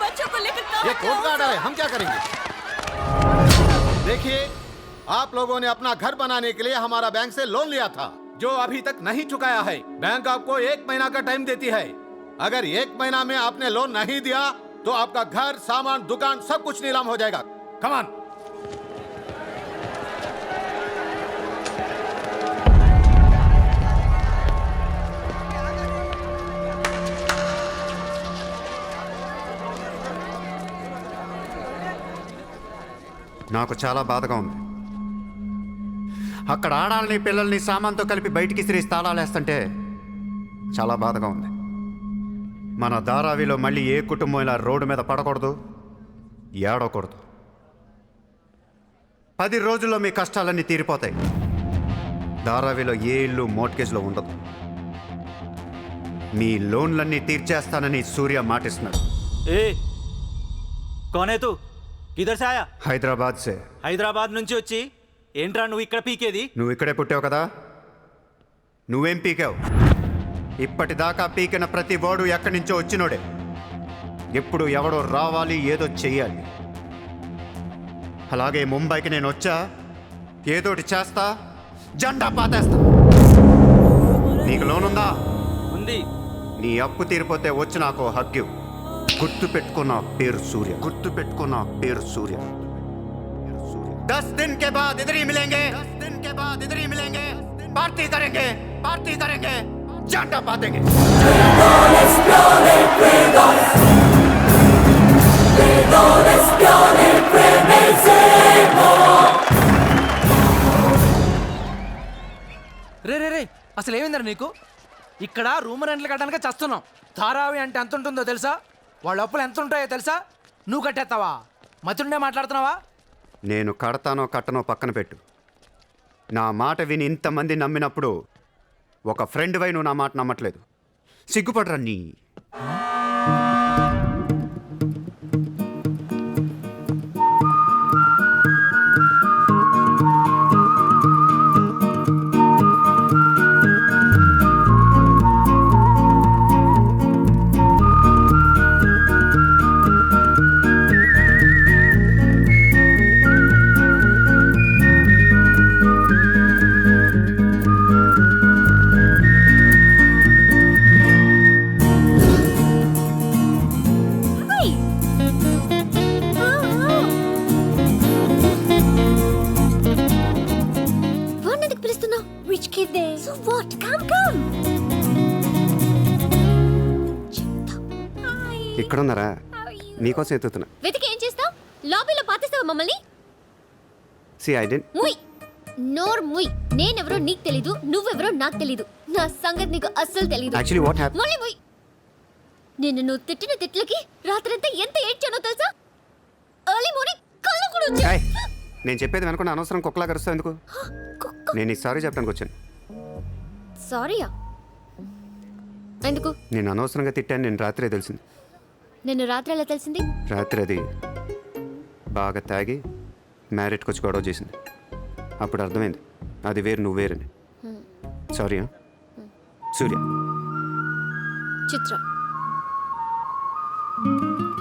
बच्चों को लेकर ये कोर्ट का आर्डर है हम क्या करेंगे? देखिए आप लोगों ने अपना घर बनाने के लिए हमारा बैंक से लोन लिया था जो अभी तक नहीं चुकाया है। बैंक आपको एक महीना का टाइम देती है। अगर एक महीना में आपने लोन नहीं दिया तो आपका घर सामान दुकान सब कुछ नीलाम हो जाएगा। कमान నాకు చాలా బాధగా ఉంది. అక్కడ ఆడాలని పిల్లల్ని సామాన్తో కలిపి బయటికి సిరి తాళాలు వేస్తుంటే చాలా బాధగా ఉంది. మన ధారావిలో మళ్ళీ ఏ కుటుంబం ఇలా రోడ్డు మీద పడకూడదు? ఏడవకూడదు. పది రోజుల్లో మీ కష్టాలన్నీ తీరిపోతాయి. ధారావిలో ఏ ఇల్లు మోట్గేజ్లో ఉండదు. మీ లోన్లన్నీ తీర్చేస్తానని సూర్య మాటిస్తున్నాడు. ఏ కోనేతు తూ కిధర్ సే ఆయా హైదరాబాద్ సే. హైదరాబాద్ నుంచి వచ్చి ఏంట్రా నువ్వు ఇక్కడ పీకేది? నువ్వు ఇక్కడే పుట్టావు కదా? నువ్వేం పీకావు? ఇప్పటిదాకా పీకిన ప్రతి వాడు ఎక్కడి నుంచో వచ్చినోడే. ఎప్పుడు ఎవడో రావాలి ఏదో చెయ్యాలి. అలాగే ముంబైకి నేను వచ్చా ఏదోటి చేస్తా జెండా పాతేస్తా. నీకు లోనుందా? ఉంది. నీ అప్పు తీరిపోతే వచ్చి నాకు హక్కు గుర్తు పెట్టుకున్న పేరు సూర్య గుర్తు పెట్టుకున్న పేరు సూర్య दस दिन के बाद इधर ही मिलेंगे दस दिन के बाद इधर ही मिलेंगे पार्टी करेंगे पार्टी करेंगे झंडा पातेंगे రే రే రే అసలు ఏమైందిరా నీకు ఇక్కడ రూమ్ రెంట్లు కట్టడానికి చస్తున్నాం ధారావి అంటే ఎంత ఉంటుందో తెలుసా వాళ్ళ అప్పులు ఎంత ఉంటాయో తెలుసా? నువ్వు కట్టేస్తావా? మతుండే మాట్లాడుతున్నావా? నేను కడతానో కట్టనో పక్కన పెట్టు. నా మాట విని ఇంతమంది నమ్మినప్పుడు ఒక ఫ్రెండ్ వై నువ్వు నా మాట నమ్మట్లేదు. సిగ్గుపడరా నీ? ఇక్కడున్నారా? నీకోసం ఎత్తుతున్నా. వెతికి ఏం చేస్తావు? లాబీలో పాతిస్తావా మమ్మల్ని? సి ఐ డెంట్ ముయ్. నోర్ ముయ్. నేనెవరో నీకు తెలీదు నువ్వెవరో నాకు తెలీదు. నా సంగతి నీకు అస్సలు తెలీదు. యాక్చువల్లీ వాట్ హ్యాప్ మళ్ళీ ముయ్. నిన్ను నువ్వు తిట్టిన తిట్లకి రాత్రంతా ఎంత ఏడ్చానో తెలుసా? ఎర్లీ మార్నింగ్ కళ్ళు కూడా వచ్చాయి. నేను చెప్పేది వెనకుండా అనవసరం కుక్కలా కరుస్తావు ఎందుకు? కుక్క. నేను ఈ సారీ చెప్పడానికి వచ్చాను. సారీయా? ఎందుకు? నేను అనవసరంగా తిట్టాను నేను రాత్రే తెలిసింది. నిన్ను రాత్రి ఎలా తెలిసింది? రాత్రి అది బాగా తాగి మ్యారేట్కి వచ్చి గొడవ చేసింది. అప్పుడు అర్థమైంది. అది వేరు నువ్వు వేరని. సారీ సూర్య. చిత్ర.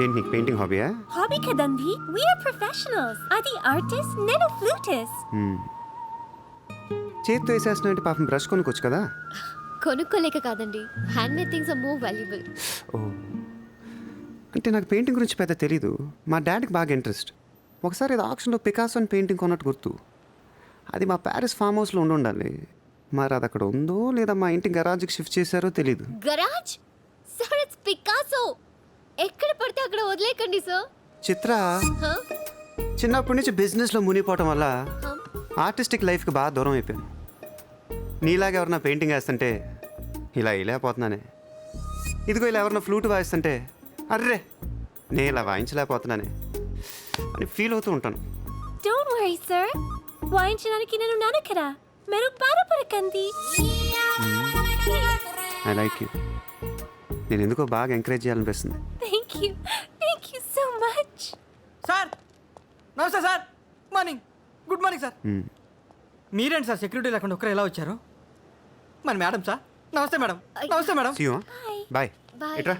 ఏంటి నీకు పెయింటింగ్ హాబీయా? హాబీ కదండి వీఆర్ ప్రొఫెషనల్స్ అది ఆర్టిస్ట్ నేను ఫ్లూటిస్ట్ చేత్తో వేసేస్తున్నా పాపం? బ్రష్ కొనుక్కోవచ్చు కదా? కొనుక్కోలేక కాదండి. Hand made things are more valuable ఓ. అంటే నాకు పెయింటింగ్ గురించి పెద్ద తెలీదు. మా డాడీకి బాగా ఇంట్రెస్ట్. ఒకసారి ఇది ఆప్షన్లో పికాసో అని పెయింటింగ్ కొన్నట్టు గుర్తు. అది మా ప్యారిస్ ఫామ్ హౌస్లో ఉండి ఉండాలి. మరి అది అక్కడ ఉందో లేదా మా ఇంటి గరాజ్కి షిఫ్ట్ చేశారో తెలీదు. గరాజ్? సార్ ఇట్స్ పికాసో ఎక్కడ పడితే అక్కడ వదిలేకండి సార్. చిత్ర చిన్నప్పటి నుంచి బిజినెస్లో మునిగిపోవటం వల్ల ఆర్టిస్టిక్ లైఫ్కి బాగా దూరం అయిపోయాను. నీలాగా ఎవరన్నా పెయింటింగ్ వేస్తుంటే ఇలా వేయలేకపోతున్నానే ఇదిగో ఇలా ఎవరన్నా ఫ్లూట్ వాయిస్తుంటే అర్రే నేను ఇలా వాయించలేకపోతున్నానే అని ఫీల్ అవుతూ ఉంటాను. డోంట్ వరీ సార్ వాయించడానికి నేను ఉన్నాను కదా మీరు బాధపడకండి. ఐ లైక్ యూ నేను ఎందుకో బాగా ఎంకరేజ్ చేయాలనిపిస్తుంది. Thank you thank you so much sir నమస్తే sir morning good morning sir. మీరేంటి సార్ సెక్యూరిటీ లేకుండా ఒక్కరు ఎలా వచ్చారు? మరి మేడం సార్ నమస్తే మేడం నమస్తే madam See you, huh? Bye Bye. ఇట్రా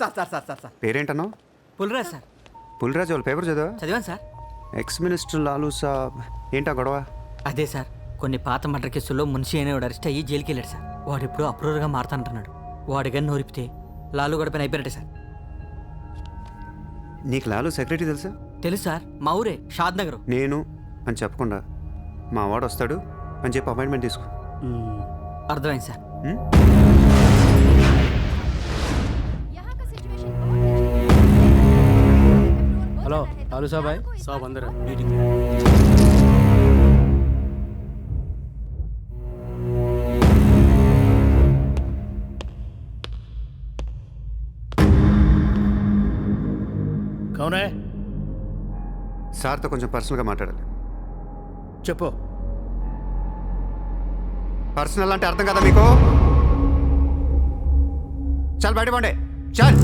sir sir sir sir sir. పేరేంటన్నావు పుల్రా సార్. పులిరాజు వాళ్ళ పేపర్ చదివా చదివాను సార్. ఎక్స్ మినిస్టర్ లాలూ సాబ్. ఏంటా గొడవ? అదే సార్ కొన్ని పాత మర్డర్ కేసుల్లో మున్షి అనేవాడు అరెస్ట్ అయ్యి జైలుకి వెళ్ళాడు సార్. వాడు ఇప్పుడు అప్రూవర్గా మారుతానంటున్నాడు. వాడి గన్ను నోరిపితే లాలు గడపని అయిపోయినట్టే సార్. నీకు లాలూ సెక్రటరీ తెలుసా? తెలుసు సార్ మా ఊరే షాద్ నగర్. నేను అని చెప్పకుండా మా వాడు వస్తాడు అని చెప్పి అపాయింట్మెంట్ తీసుకో. అర్థమైంది సార్. హలో హలో సాబ్ సాబ్ అందరూ. మీటింగ్ కౌనే? సార్తో కొంచెం పర్సనల్గా మాట్లాడాలి. చెప్పు. పర్సనల్ అంటే అర్థం కదా మీకు? చాలు బయట పండే. చాలు.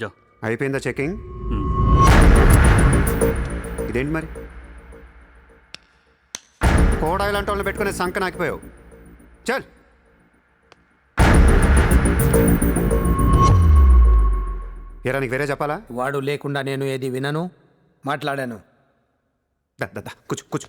जाओ అయిపోయిందా చెకింగ్? ఇదేంటి మరి? కోడా ఇలాంటి వాళ్ళని పెట్టుకునే సంక నాకిపోయావు చల్. ఏరా నీకు వేరే చెప్పాలా? వాడు లేకుండా నేను ఏది వినను మాట్లాడాను. దా దా దా కూర్చో కూర్చో.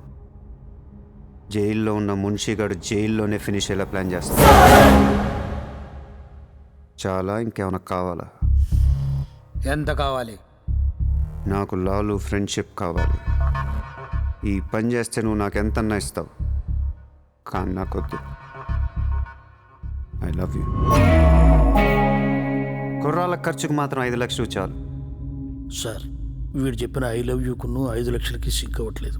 జైల్లో ఉన్న మున్షిగాడు జైల్లోనే ఫినిష్ అయ్యేలా ప్లాన్ చేస్తాడు చాలా ఇంకేమైనా కావాలా? ఎంత కావాలి? నాకు లాలు ఫ్రెండ్షిప్ కావాలి. ఈ పని చేస్తే నువ్వు నాకు ఎంతన్నా ఇస్తావు. కానీ నాకొద్దు ఐ లవ్ యూ కుర్రాళ్ళ ఖర్చుకు మాత్రం ఐదు లక్షలు చాలు. సార్ వీడు చెప్పిన ఐ లవ్ యూకును ఐదు లక్షలకి సింక్ అవ్వట్లేదు.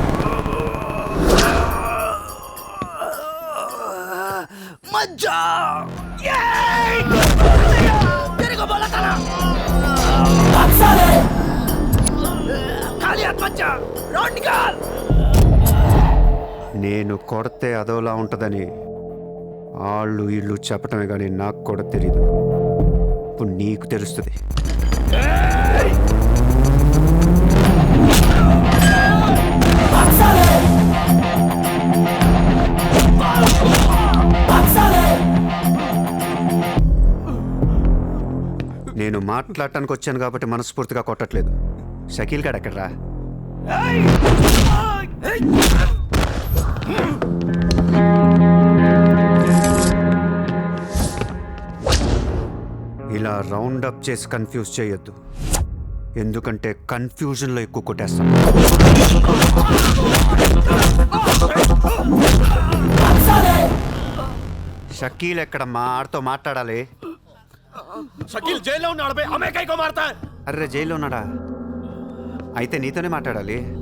నేను కొడితే అదోలా ఉంటుందని వాళ్ళు వీళ్ళు చెప్పటమే కానీ నాకు కూడా తెలియదు ఇప్పుడు నీకు తెలుస్తుంది. మాట్లాడటానికి వచ్చాను కాబట్టి మనస్ఫూర్తిగా కొట్టట్లేదు. షకీల్ గారు ఎక్కడరా? ఇలా రౌండ్ అప్ చేసి కన్ఫ్యూజ్ చేయొద్దు. ఎందుకంటే కన్ఫ్యూజన్లో ఎక్కువ కొట్టేస్తాం. షకీల్ ఎక్కడ మా ఆడితో మాట్లాడాలి? షకీల్ జైల్లో ఉన్నాడు అబ్బాయి అమ్మాయి కైకో మారతా. అర్రే జైల్లో ఉన్నాడా? అయితే నీతోనే మాట్లాడాలి.